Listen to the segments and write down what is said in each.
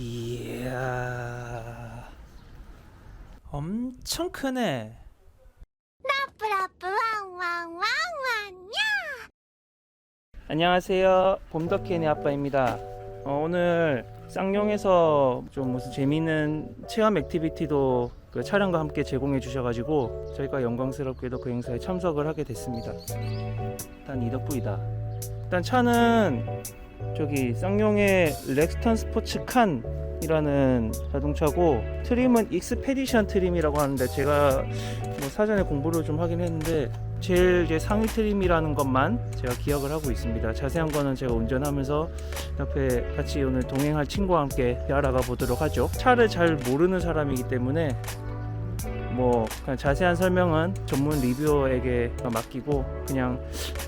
이야 엄청 크네. 라프라프 왕왕왕왕 왕. 안녕하세요. 봄덕현의 아빠입니다. 어, 오늘 쌍용에서 좀 무슨 재미있는 체험 액티비티도 그 촬영과 함께 제공해 주셔가지고 저희가 영광스럽게도 그 행사에 참석을 하게 됐습니다. 일단 이 덕분이다. 일단 차는 저기 쌍용의 렉스턴 스포츠 칸이라는 자동차고 트림은 익스페디션 트림이라고 하는데 제가 뭐 사전에 공부를 좀 하긴 했는데 제일 이제 상위 트림이라는 것만 제가 기억을 하고 있습니다. 자세한 거는 제가 운전하면서 옆에 같이 오늘 동행할 친구와 함께 알아가 보도록 하죠. 차를 잘 모르는 사람이기 때문에 뭐 그냥 자세한 설명은 전문 리뷰어에게 맡기고 그냥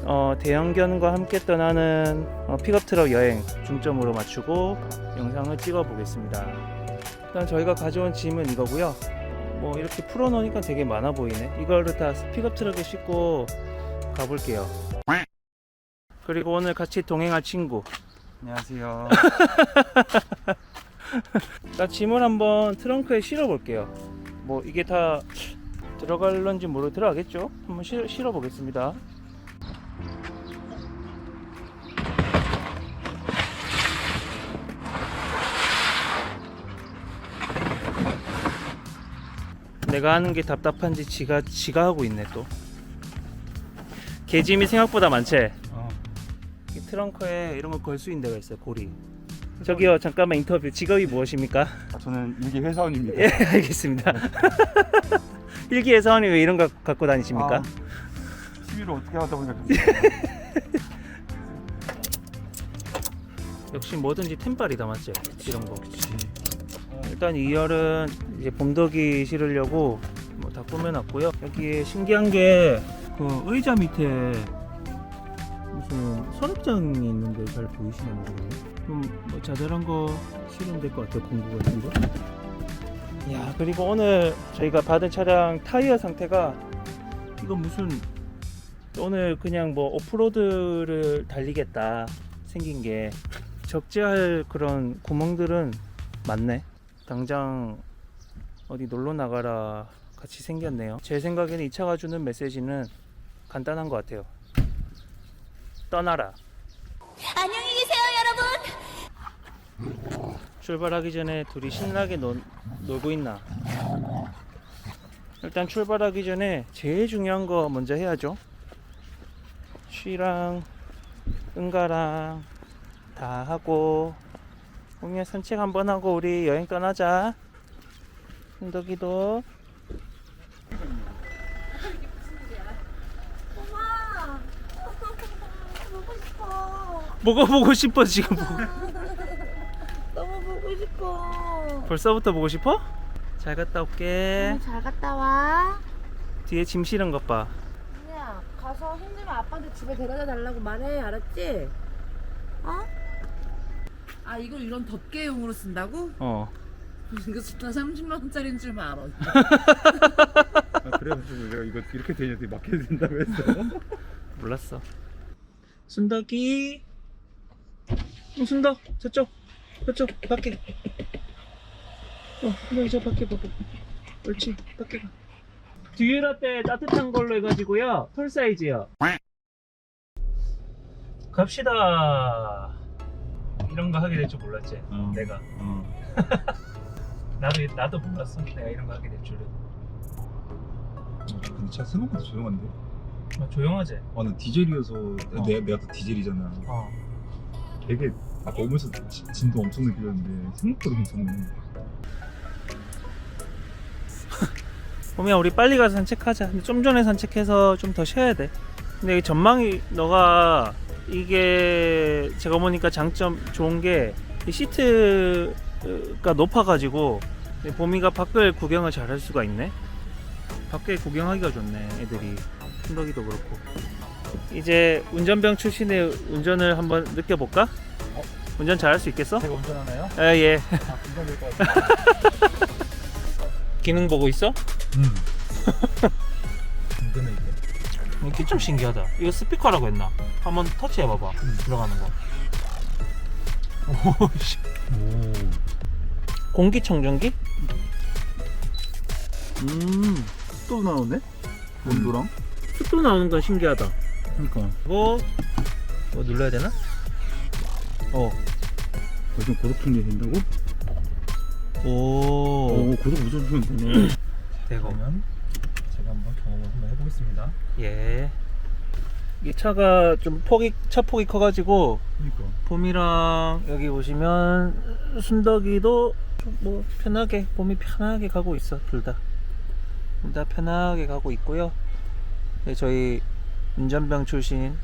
어, 대형견과 함께 떠나는 어, 픽업 트럭 여행 중점으로 맞추고 영상을 찍어 보겠습니다. 일단 저희가 가져온 짐은 이거고요. 뭐 이렇게 풀어 놓으니까 되게 많아 보이네. 이거를 다 픽업 트럭에 싣고 가볼게요. 그리고 오늘 같이 동행할 친구. 안녕하세요. 나 짐을 한번 트렁크에 실어 볼게요. 뭐 이게 다 들어갈런지 모르 들어가겠죠? 한번 실, 실어 보겠습니다. 내가 하는 게 답답한지 지가 지가 하고 있네 또. 개짐이 생각보다 많지. 어, 이 트렁크에 이런 거 걸 수 있는 데가 있어요. 고리. 저기요 잠깐만 인터뷰. 직업이 무엇입니까? 아, 저는 일기 회사원입니다. 예, 알겠습니다. 일기 예사원이 왜 이런 거 갖고 다니십니까? 아, TV를 어떻게 하다 보니까. 역시 뭐든지 템빨이다 맞지? 이런 거. 일단 2열은 이제 봄덕이 실으려고 뭐 다 꾸며놨고요. 여기에 신기한 게 그 의자 밑에 무슨 서랍장이 있는데 잘 보이시나 모르겠네. 좀 뭐 자잘한 거 실으면 될 것 같아요. 공구 같은 거. 야 그리고 오늘 저희가 받은 차량 타이어 상태가 이거 무슨 오늘 그냥 뭐 오프로드를 달리겠다 생긴 게 적재할 그런 구멍들은 많네. 당장 어디 놀러 나가라 같이 생겼네요. 제 생각에는 이 차가 주는 메시지는 간단한 것 같아요. 떠나라. 안녕히 출발하기 전에 둘이 신나게 놀, 놀고 있나? 일단 출발하기 전에 제일 중요한 거 먼저 해야죠. 쉬랑 은가랑 다 하고 공연 산책 한번 하고 우리 여행 떠나자. 흔덕이도 엄마 보고 싶어 뭐가 보고 싶어 지금 벌써부터 보고 싶어? 잘 갔다 올게. 잘 갔다 와 뒤에 짐 실은 것 봐. 그냥 가서 힘들면 아빠한테 집에 데려다 달라고 말해 알았지? 어? 아 이걸 이런 덮개용으로 쓴다고? 어. 이거 진짜 30만 원짜리인 줄만 알아. 아, 그래가지고 내가 이거 이렇게 되는데 맡겨야 된다고 했어. 몰랐어. 순덕이. 어, 순덕 저쪽 저쪽 밖에. 어, 저 밖에 봐봐. 옳지 밖에 가. 듀라떼 따뜻한 걸로 해가지고요. 톨 사이즈요. 갑시다. 이런 거 하게 될 줄 몰랐지. 어. 내가. 어. 나도 나도 몰랐어. 내가 이런 거 하게 될 줄은. 근데 차 생각보다 조용한데? 어, 조용하지. 아, 나 디젤이어서 어. 내, 내가 또 디젤이잖아. 어. 되게 아까 오면서 지- 진도 엄청 느끼는데 생각보다 괜찮네. 보면 우리 빨리 가서 산책하자. 근데 좀 전에 산책해서 좀 더 쉬어야 돼. 근데 이 전망이 너가 이게 제가 보니까 장점 좋은 게이 시트가 높아가지고 이 봄이가 밖을 구경을 잘 할 수가 있네. 밖에 구경하기가 좋네. 애들이 순덕이도 그렇고. 이제 운전병 출신의 운전을 한번 느껴볼까? 운전 잘할 수 있겠어? 제가 운전하나요? 아, 예. 아. 기능 보고 있어? 음. 든든해 이게. 이게 좀 신기하다. 이거 스피커라고 했나? 한번 터치해봐봐. 들어가는 거. 오 씨. 오. 공기청정기? 음, 또 나오네? 온도랑? 습도 나오는 건 신기하다. 그러니까 그리고 뭐 눌러야 되나? 어, 요즘 고속 충전이 된다고? 오, 오 고속 무조건 충전 되네 되고. 그러면 제가 한번 경험을 한번 해보겠습니다 예. 이 차가 좀 폭이 차 폭이 커가지고 그러니까 봄이랑 여기 보시면 순덕이도 좀 뭐 편하게 봄이 편하게 가고 있어 둘 다. 둘 다 편하게 가고 있고요. 네, 저희 운전병 출신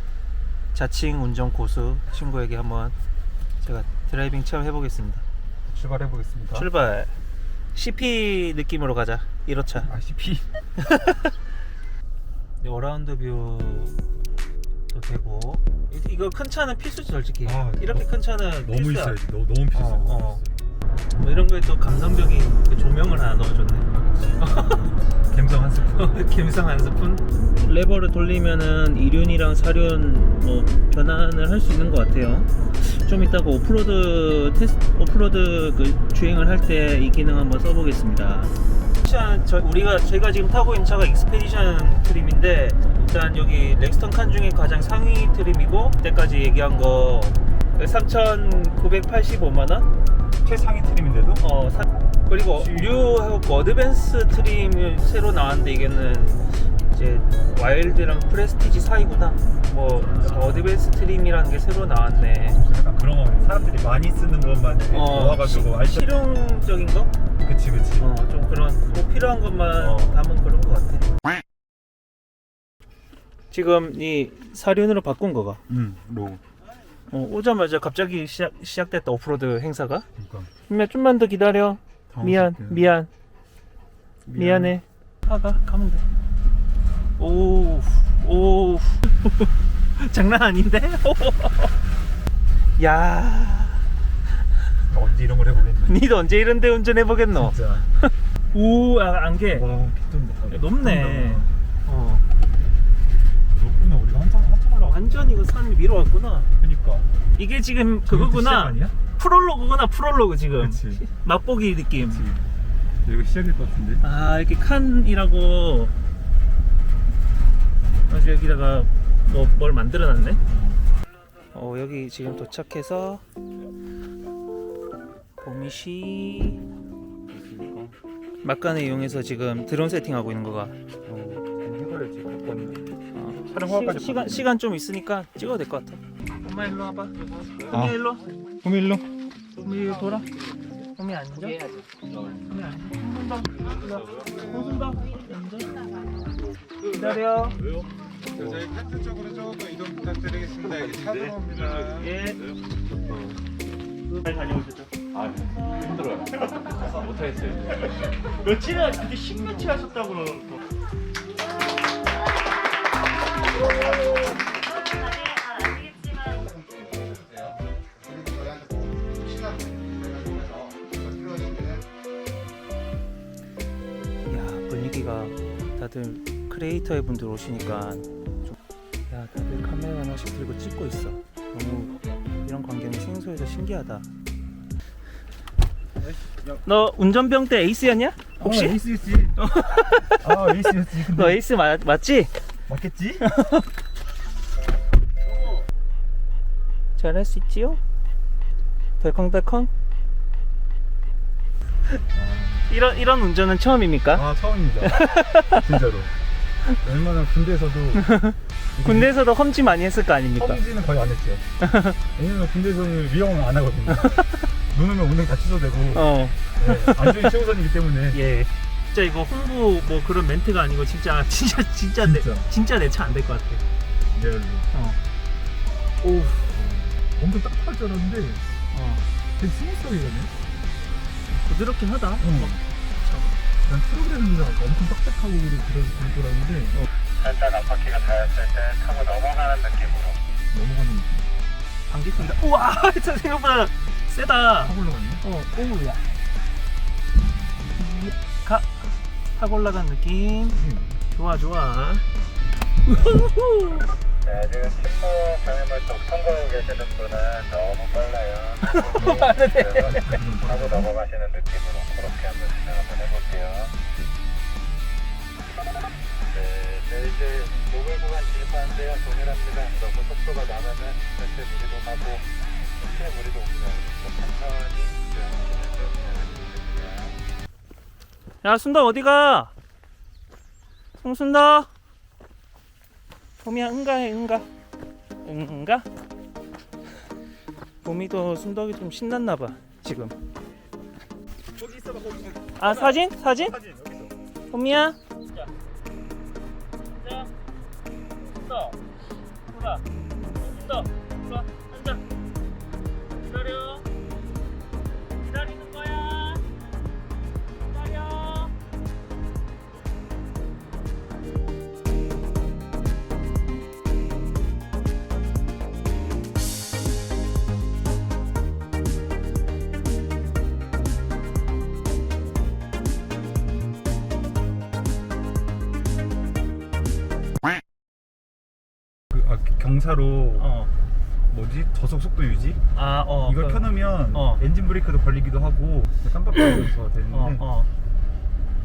자칭 운전 고수 친구에게 한번 제가 드라이빙 체험 해 보겠습니다. 출발해 보겠습니다 출발. CP 느낌으로 가자. 1호차. 아 CP 어라운드 뷰도 되고 이- 이거 큰 차는 필수지 솔직히. 아, 이렇게 큰 차는 너무 필수야. 있어야지 너, 너무 필수해 어, 어. 뭐 이런 거에 또 감성적인 그 조명을 하나 넣어줬네. 갬성 한 스푼 감성 한 스푼. 레버를 돌리면은 이륜이랑 사륜 뭐 변환을 할 수 있는 것 같아요. 좀 이따가 오프로드 테스트, 오프로드 그 주행을 할 때 이 기능 한번 써보겠습니다. 차, 저, 우리가 제가 지금 타고 있는 차가 익스페디션 트림인데 일단 여기 렉스턴 칸 중에 가장 상위 트림이고 그때까지 얘기한 거 3,985만 원? 최상위 트림인데도? 어 사- 그리고 유하고 어드밴스 트림이 새로 나왔는데 이게는 이제 와일드랑 프레스티지 사이구나. 뭐 어드밴스 트림이라는 게 새로 나왔네. 약간 그런 거 사람들이 많이 쓰는 것만 이렇게 모아가지고 시- 실용적인 거? 그치 그치. 어 좀 그런 꼭 필요한 것만 어. 담은 그런 것 같아. 지금 이 사륜으로 바꾼 거가? 응 로우 어, 오자마자 갑자기 시작, 시작됐다 오프로드 행사가 그러니까 그러면 좀만 더 기다려 미안 당황스럽게. 미안 미안해. 가가 가면 돼. 오, 오, 장난 아닌데? 야, 언제 이런 걸 해보겠니 니도 언제 이런데 운전해 보겠노? 진짜 오, 아, 안개. 와 야, 높네. 어, 높구나 우리가 한참 한참 올라가 완전 이거 산 위로 왔구나. 그니까 이게 지금 그거구나. 아니야? 프롤로그구나, 프롤로그 지금. 그치 맛보기 느낌. 그치 여기 시작일 것 같은데 아 이렇게 칸이라고 아주 여기다가 뭐 뭘 만들어놨네. 어 여기 지금 도착해서 보미시 막간을 이용해서 지금 드론 세팅하고 있는 거가. 해봐야지 어, 촬영 허가까지 시, 시간 시간 좀 있으니까 찍어도 될 것 같아. 엄마 일로 와봐. 아. 엄마 일로. 그럼 일로 일로 돌아. 엄마 앉아. 엄마 앉아. 손손 더. 앉아. 기다려. 저희 텐트 쪽으로 조금 이동 부탁드리겠습니다. 여기 차 들어옵니다. 예. 잘 다녀오셨죠? 아 힘들어요. 못하겠어요. 며칠을 그게 십몇칠 하셨다고 그러고. 야 분위기가 다들 크리에이터의 분들 오시니까 좀, 야 다들 카메라 하나씩 들고 찍고 있어. 너무 이런 광경이 생소해서 신기하다. 너 운전병 때 에이스였냐? 혹시? 어, 에이스였지 아 에이스였지 근데 너 에이스 맞, 맞지? 맞겠지? 잘할 수 있지요? 덜컹덜컹? 이런 이런 운전은 처음입니까? 아 처음입니다 진짜로 얼마나 군대에서도 군대에서도 험지 많이 했을 거 아닙니까? 험지는 거의 안 했죠 왜냐면 군대에서는 위험은 안 하거든요 눈 오면 운행 다 취소되고 어, 네, 안전이 최우선이기 때문에 예. 진짜 이거 홍보 뭐 그런 멘트가 아니고 진짜 진짜 진짜 내 진짜. 진짜 내 차 안 될 것 같아. 리얼로 어. 오. 엄청 딱딱할 줄 알았는데 어. 되게 스무스하게 가네 부드럽긴 하다. 응. 난 프로그램이라 엄청 딱딱하고 그럴 줄 알았는데 어, 살짝 앞바퀴가 닿았을 때 타고 넘어가는 느낌으로. 넘어가는 느낌 방귀 낀다. 우와, 진짜 생각보다 세다. 확 올라갔네 어, 오야. 확 올라간 느낌. 좋아 좋아. 네, 지금 친구 병행물속 통과하고 계시는 분은 너무 빨라요. 아, 네. 하고 넘어가시는 느낌으로 그렇게 한번 진행 한번 해볼게요. 네, 네 이제 목을 구간 진입하는데요. 동일합니다. 너무 속도가 나면은 멘트 미리도 가고, 시체 무리도 옵니다. 천천히 진행하시면 됩니다. 야 순덕 어디가? 송순덕 봄이야 응가해 응가 응가? 봄이도 순덕이 좀 신났나 봐 지금 거기 있어봐 거기 아 사진? 사진? 사진 여기서 봄이야 자 순덕 순덕 순덕 경사로 어. 뭐지 저속 속도 유지 아, 어. 이걸 그- 켜놓으면 어. 엔진 브레이크도 걸리기도 하고 깜빡거려서 되는데 어, 어.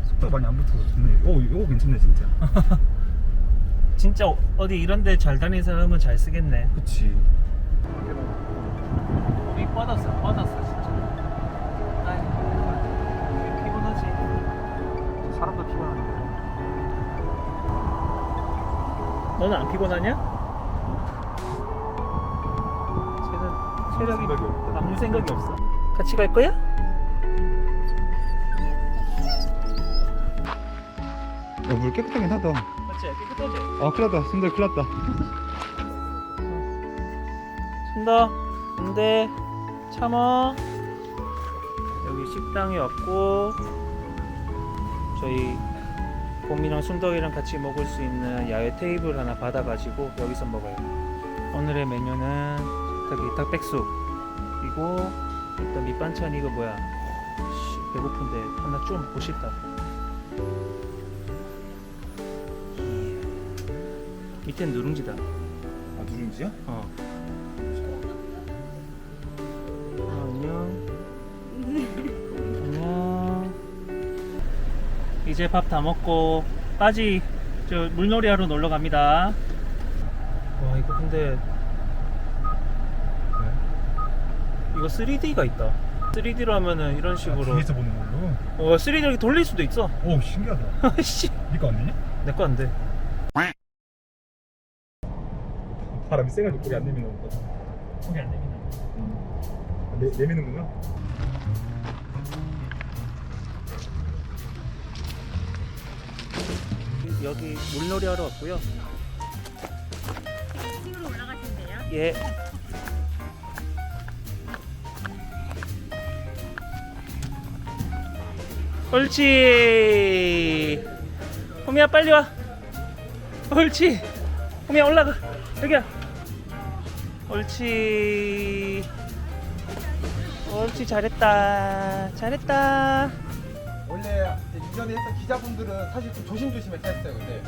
속도가 많이 안 붙어서 좋네 오 이거 괜찮네 진짜 진짜 어- 어디 이런 데 잘 다니는 사람은 잘 쓰겠네. 그치 우리 뻗었어, 뻗었어, 진짜. 아이고, 피곤하지. 사람도 피곤한데 너는 안 피곤하냐? 체력이 생각이 없다. 아무 생각이 없어. 같이 갈 거야? 야 물 깨끗하긴 하다 맞지? 깨끗하지? 아 큰일 났다 순대 큰일 났다 순다. 근데 참아. 여기 식당에 왔고 저희 봄이랑 순덕이랑 같이 먹을 수 있는 야외 테이블 하나 받아가지고 여기서 먹어요. 오늘의 메뉴는 저기 닭백숙 그리고 일단 밑반찬 이거 뭐야? 씨, 배고픈데 하나 좀 먹고 싶다. 이야. 밑엔 누룽지다. 아 누룽지야? 어. 아, 안녕. 안녕. 이제 밥 다 먹고 빠지 저 물놀이 하러 놀러 갑니다. 와 이거 근데 이거 3D가 있다. 3D로 하면은 이런 식으로 뒤에서 보는 걸로? 어 3D 이렇게 돌릴 수도 있어. 오 신기하다 씨, 니거 안 되냐? 내거 안 돼. 바람이 세가지고 고개 안 내미는 거다 거기 안 됩니다. 내, 내미는구나 여기 물놀이 하러 왔고요. 층으로 올라가신대요? 예. 옳지. 호미야 빨리 와. 옳지. 호미야 올라가. 여기야. 옳지. 옳지 잘했다. 잘했다. 원래 이전에 했던 기자분들은 사실 좀 조심조심해서 했어요. 근데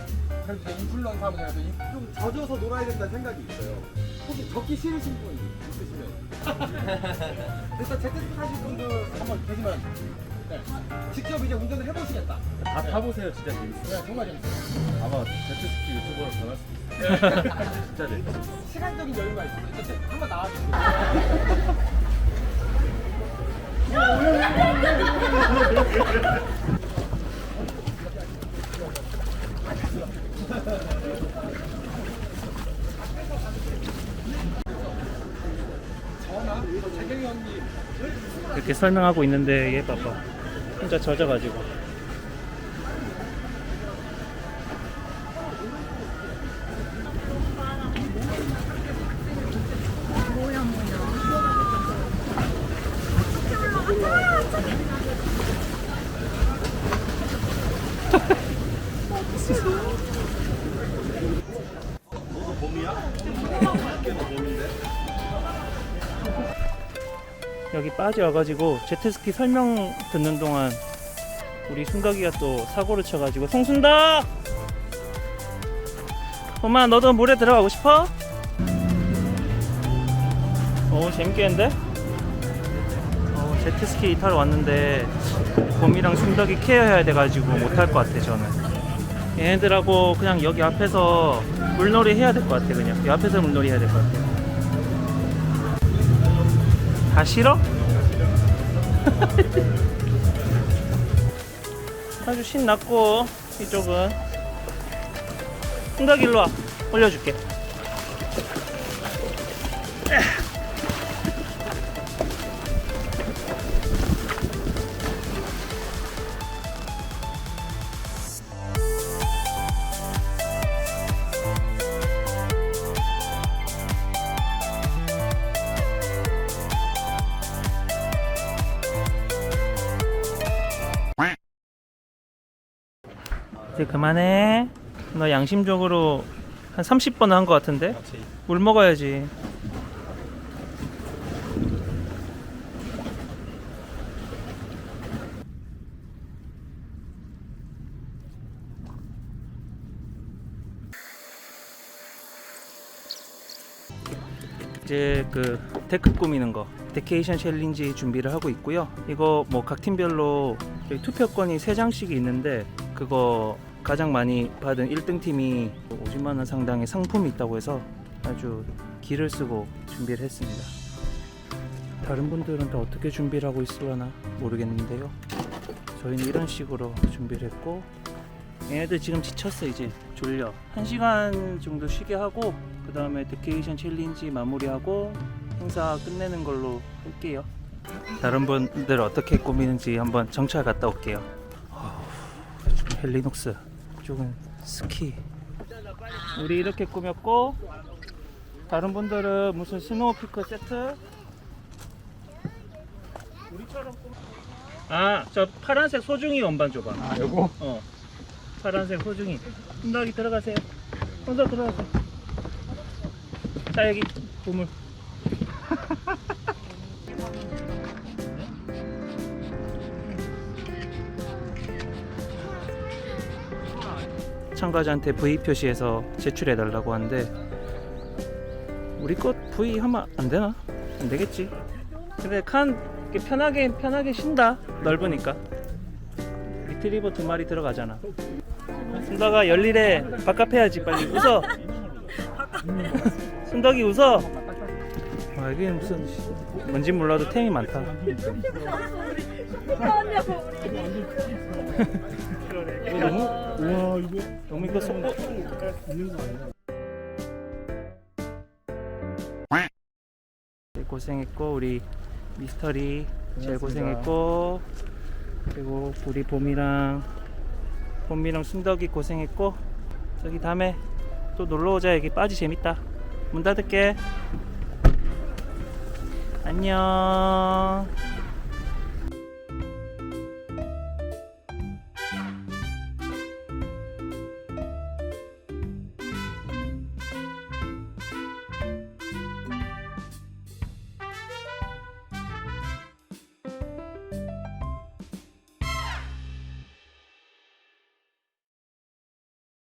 그래도 이제 인플루언서 하면 좀 젖어서 놀아야 된다는 생각이 있어요. 혹시 젖기 싫으신 분 있으시면 일단 제트스키 타실 분들 한번 계시면 네. 직접 이제 운전을 해보시겠다. 다 타보세요 진짜 재밌어요 네, 정말 재밌어요. 아마 제트스키 유튜버로 변할 수도 있어요 진짜 재밌어요 시간적인 여유가 있어서 일단 한번 나와주세요. 이렇게 설명하고 있는데 얘 봐봐. 혼자 젖어가지고. 여기 빠져와가지고 제트스키 설명 듣는 동안 우리 순덕이가 또 사고를 쳐가지고 송순덕! 엄마 너도 물에 들어가고 싶어? 오 재밌겠는데? 어, 제트스키 타러 왔는데 봄이랑 순덕이 케어해야 돼가지고 못할 것 같아 저는 얘네들하고 그냥 여기 앞에서 물놀이 해야 될 것 같아 그냥 이 앞에서 물놀이 해야 될 것 같아 다 싫어? 아주 신났고 이쪽은. 승덕 일로 와. 올려줄게 이제 그만해. 너 양심적으로 한 30번 한 것 같은데? 물 먹어야지. 이제 그 데크 꾸미는 거 데케이션 챌린지 준비를 하고 있고요. 이거 뭐 각 팀별로 투표권이 3장씩이 있는데 그거 가장 많이 받은 1등 팀이 50만 원 상당의 상품이 있다고 해서 아주 기를 쓰고 준비를 했습니다. 다른 분들은 다 어떻게 준비를 하고 있을려나 모르겠는데요. 저희는 이런 식으로 준비를 했고 얘네들 지금 지쳤어 이제 졸려 한 시간 정도 쉬게 하고 그 다음에 데케이션 챌린지 마무리하고 행사 끝내는 걸로 할게요. 다른 분들 어떻게 꾸미는지 한번 정찰 갔다 올게요. 이쪽은 헬리녹스 이쪽은 스키. 우리 이렇게 꾸몄고 다른 분들은 무슨 스노우 피크 세트? 우리처럼 아저 파란색 소중이 원반 줘봐. 아 요거? 어 파란색 소중이. 흔들기 들어가세요. 혼자 들어가세요. 자 여기 보물 참가자한테 V 표시해서 제출해 달라고 하는데 우리 것 V 하면 안 되나? 안 되겠지. 근데 칸 편하게 편하게 쉰다 넓으니까 리트리버 두 마리 들어가잖아. 순덕아 열일해 바깥 해야지 빨리 웃어. 순덕이 웃어. 아 이게 무슨 뭔지 몰라도 템이 많다. 이거 너무 우와 이거 너무 이거 속보 있는 거 아니야? 고생했고 우리 미스터리 제일. 고생했고 그리고 우리 봄이랑 봄이랑 순덕이 고생했고 저기 다음에 또 놀러 오자. 여기 빠지 재밌다. 문 닫을게. 안녕